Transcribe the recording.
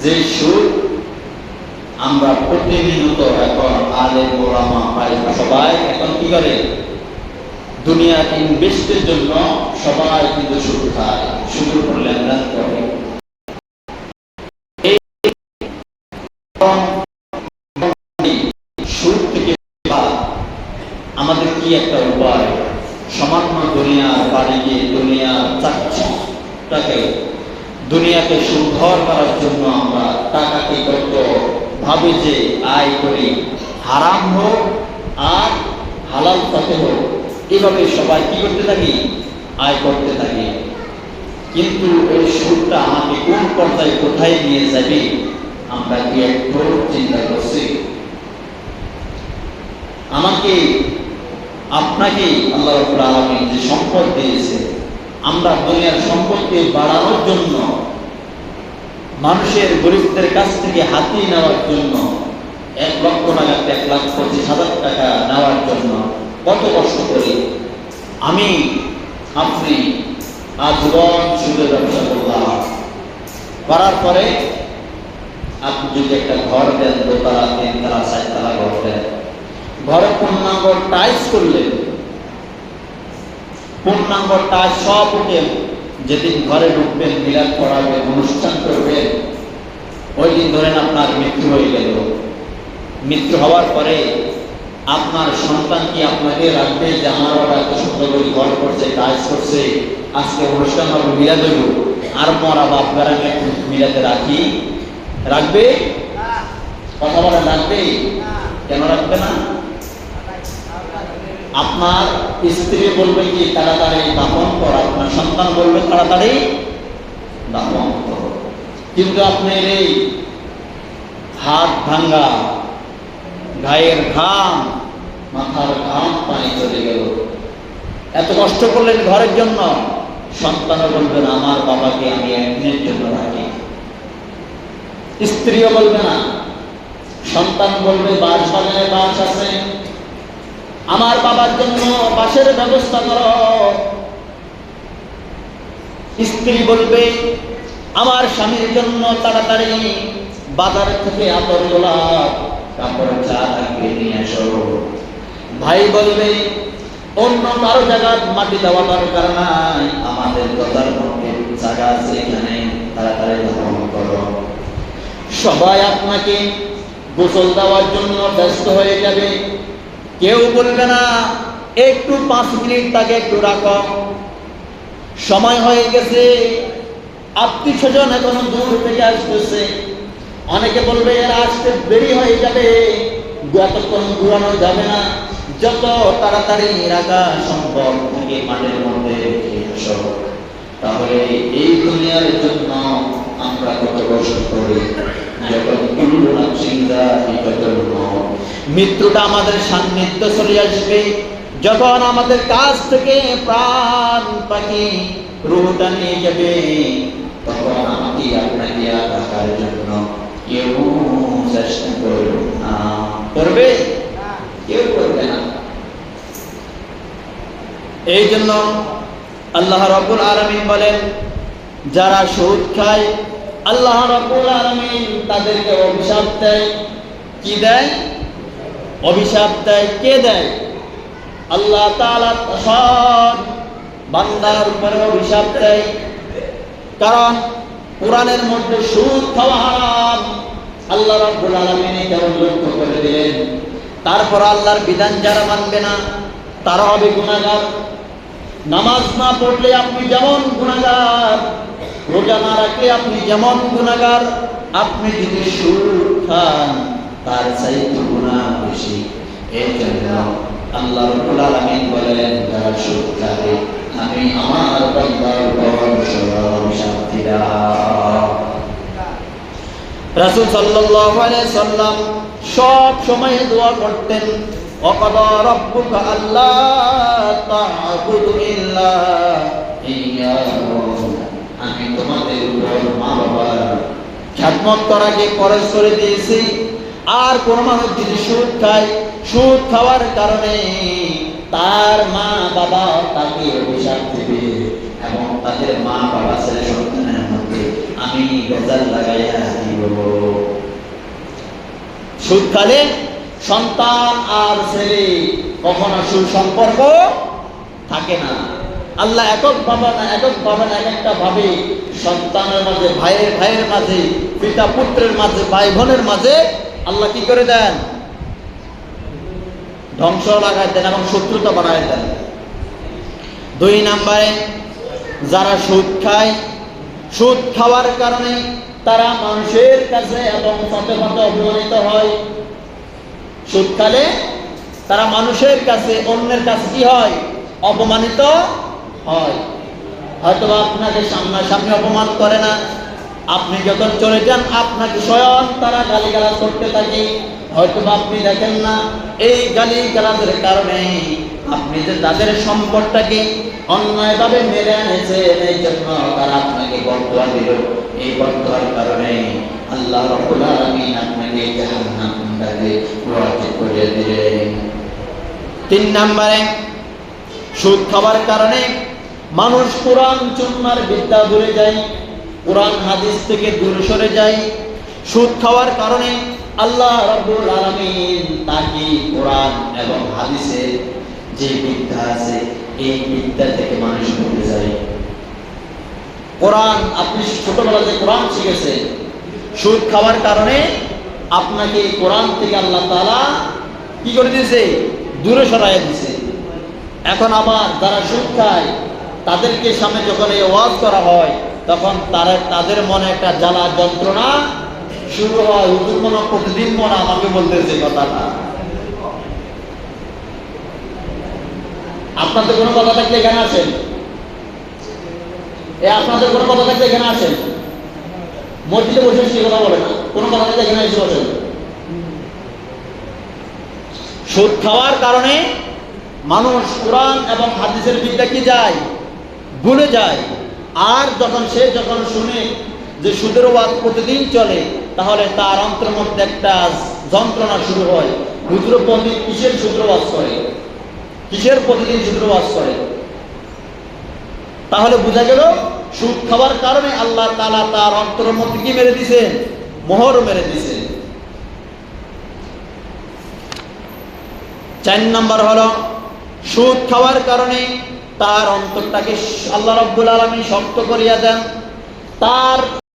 যে সুর আমরা প্রতিনিয়ত এখন আলে গোলামা পাই সবাই এখন কি করে? দুনিয়া ইনভেস্টের জন্য সবাই কিন্তু শুরু খায় সুদের উপর লেনদেন করে এই সুদ থেকে বাদ আমাদের কি একটা উপায় সামান্য দুনিয়ার বাড়ি গিয়ে দুনিয়ার চাকরিটাকে সুন্দর করার জন্য আমরা টাকাকে কত ভাবে যে আয় করি, হারাম হোক আর হালাল পথে হোক, এভাবে সবাই কি করতে থাকি? আয় করতে থাকি। কিন্তু এই সুরটা আমাকে কোন পর্যায়ে কোথায় নিয়ে যাবে, আমরা কি একটু চিন্তা করছি? আমাকে, আপনাকে আল্লাহ রাব্বুল আলামিন যে সম্পদ দিয়েছে, আমরা দুনিয়ার সম্পদকে বাড়ানোর জন্য মানুষের গরিবদের কাছ থেকে হাতিয়ে নেওয়ার জন্য এক লক্ষ টাকা এক লাখ পঁচিশ হাজার টাকা নেওয়ার জন্য কত কষ্ট করি? আমি আপনি আজীবন সুদের ব্যবসা করলাম করার পরে আপনি যদি একটা ঘর দেন, দোতলা তিনতলা চারতলা ঘর দেন, ঘরে পূর্ণাঙ্গ টাইস করলেন পূর্ণাঙ্গ টাইস সব উঠে যেদিন ঘরে ঢুকবেন মিলাদ পড়াবেন অনুষ্ঠান করবেন ওই দিন ধরেন আপনার মৃত্যু হয়ে গেল। মৃত্যু হওয়ার পরে আপনার সন্তান কি আপনাকে রাখবে যে আমার বাবা এত সুন্দর করে ঘর করছে কাজ করছে আজকে অনুষ্ঠান হবে মিলাদ হইব আর মরা বাপ একটু মিলাতে রাখি? রাখবে? কথা বলা রাখবে? কেন রাখবে না? আপনার স্ত্রী বলবে কি, তাড়াতাড়ি দাপন কর। আপনার সন্তান বলবে, তাড়াতাড়ি দাপন কর। কিন্তু আপনার এই হাত ভাঙ্গা, গায়ের ঘাম, মাথার ঘাম পানি চলে গেল। এত কষ্ট করলেন ঘরের জন্য? সন্তানও বলবেন, আমার বাবাকে আমি একদিনের জন্য রাখি। স্ত্রীও বলবে না। সন্তান বলবে বাস বাজারে বাস আছে। আমার বাবার জন্য বাসের ব্যবস্থা করো। স্ত্রী বলবে, আমার স্বামীর জন্য তাড়াতাড়ি বাজার থেকে আতর গোলাপ, কাপড়, চা থাকবে নিয়ে আসো ভাই বলবে, অন্য কারও জায়গা মাটি দেওয়া দরকার নাই, আমাদের কথার মধ্যে জায়গা আছে এখানে, তাড়াতাড়ি ধারণ করো। সবাই আপনাকে গোসল দেওয়ার জন্য ব্যস্ত হয়ে যাবে। কেউ বলবে না, একটু পাঁচ মিনিট তাকে একটু রাখো। সময় হয়ে গেছে, আত্মীয় স্বজন এখনও দূর থেকে আসতেছে। অনেকে বলবে, এরা আসতে দেরি হয়ে যাবে। যতক্ষণ ঘুরানো যাবে না। যত তাড়াতাড়ি রাখা সম্ভব থাকে মাঠের মধ্যে তাহলে এই দুনিয়ার জন্য আমরা কত কষ্ট করি। যখন নাফসিন যায়িকাতুল মউত মৃত্যুটা আমাদের সান্নিধ্য চলে আসবে। যখন আমাদের কাছ থেকে প্রাণ পাখি রুহটা নিয়ে যাবে, তখন আমাকে আপনাকে রাখার জন্য কেউ চেষ্টা করবে না। করবে? কেউ করবে না। এই জন্য আল্লাহ রব্বুল আলামিন বলেন, যারা সুদ খায়, আল্লাহ রব্বুল আলামিন তাদেরকে অভিশাপ দেয়। কি দেয়? অভিশাপ দেয়, কে দেয়? আল্লাহ সব বান্দার উপরে অভিশাপ দেয়। কারণ কোরআনের মধ্যে সুদ, খাওয়া আল্লাহ রাব্বুল আলামিন এটা উল্লেখ করে দিলেন। তারপর আল্লাহর বিধান যারা মানবে না, তারা হবে গুণাগার নামাজ না পড়লে আপনি যেমন গুনাহগার, রোজা না রাখলে আপনি যেমন গুনাহগার, আপনি যদি সুদ খান, তার চাইতে গুনাহ বেশি এই জন্য আল্লাহ রাব্বুল আলামিন বলেন যারা সুদ খাবে আমি আমার বান্দার উপর সরল শান্তি দাও রাসূল সাল্লাল্লাহু আলাইহি সাল্লাম সব সময় দোয়া করতেন وقضى ربك ألا تعبدوا إلا إياه আমি তোমাদের উপর মা বাবার খ্যাতমত করাকে খরচ করে দিয়েছি আর কোন মানুষ যদি সুদ খায়, সুদ খাওয়ার কারণে তার মা বাবা তাকে অভিশাপ দেবে এবং তাদের মা বাবা ছেলে সন্তানের মধ্যে আমি বেজাল লাগাইয়া দিব। সুদকালে সন্তান আর ছেলে কখনো সুসম্পর্ক থাকে না। আল্লাহ একক বাবা না একক ভাবে না এক একটা ভাবে সন্তানের মাঝে, ভাইয়ের ভাইয়ের মাঝে পিতা পুত্রের মাঝে ভাই বোনের মাঝে আল্লাহ কি করে দেন? ধ্বংস লাগায় দেন এবং শত্রুতা বাড়ায় দেন। দুই নাম্বারে, যারা সুদ খায়, সুদ খাওয়ার কারণে তারা মানুষের কাছে এবং পথে পথে অপমানিত হয়। সুদ খালে তারা মানুষের কাছে, অন্যের কাছে কি হয়? অপমানিত হয়। হয়তো আপনাকে সামনাসামনি অপমান করে না। আপনি যখন চলে যান, আপনাকে স্বয়ং তারা গালিগালাজ করতে থাকে। হয়তো আপনি দেখেন না, এই গালি গালাজের কারণে আপনি যে তাদের সম্পদটাকে অন্যায়ভাবে মেরে এনেছেন, এই জন্য তারা আপনাকে বর্তমান দিল। এই বর্তমান কারণে আল্লাহ রব্বুল আলামিন আপনাকে করে দিলেন। তিন নম্বরে, সুদ খাবার কারণে মানুষ কোরআন চুন্নার বিদ্যা দূরে যায়। কোরআন হাদিস থেকে দূরে সরে যায় সুদ খাওয়ার কারণে আল্লাহ রাব্বুল আলামিন তাকে কোরআন এবং হাদিসের যে বিদ্যা আছে, এই বিদ্যা থেকে মানুষ দূরে যায় কোরআন, আপনি ছোটবেলা যে কোরআন শিখেছে সুদ খাওয়ার কারণে আপনাকে কোরআন থেকে আল্লাহ তাআলা কি করে দিয়েছে? দূরে সরাই দিয়েছে। এখন আবার যারা সুদ খায়, তাদেরকে সামনে যখন এই ওয়াজ করা হয় তখন তারা তাদের মনে একটা জ্বালা যন্ত্রণা শুরু হয়। হুজুর মনে প্রতিদিন মনে আমাকে বলতেছে কথাটা। আপনাদের কোনো কথা থাকলে এখানে আসেন। এ, আপনাদের কোনো কথা থাকলে এখানে আসেন। মসজিদে বসে সে কথা বলে না কোনো কথা থাকলে এখানে এসে বসেন। সুদ খাওয়ার কারণে মানুষ কোরআন এবং হাদিসের বিদ্যা কি যায়? ভুলে যায়। আর যখন সে যখন শুনে যে সুদের ওয়াজ প্রতিদিন চলে, তাহলে তার অন্তরের মধ্যে একটা যন্ত্রণা শুরু হয়। হুজুর প্রতি কিসের সুদের ওয়াজ করে? কিসের প্রতিদিন সুদের ওয়াজ করে? তাহলে বোঝা গেল, সুদ খাওয়ার কারণে আল্লাহ তালা তার অন্তরের মধ্যে কি মেরে দিছেন? মোহর মেরে দিছেন। চার নম্বর হলো, সুদ খাওয়ার কারণে তার অন্তরটাকে আল্লাহ রব্বুল আলমী শক্ত করিয়া দেন। তার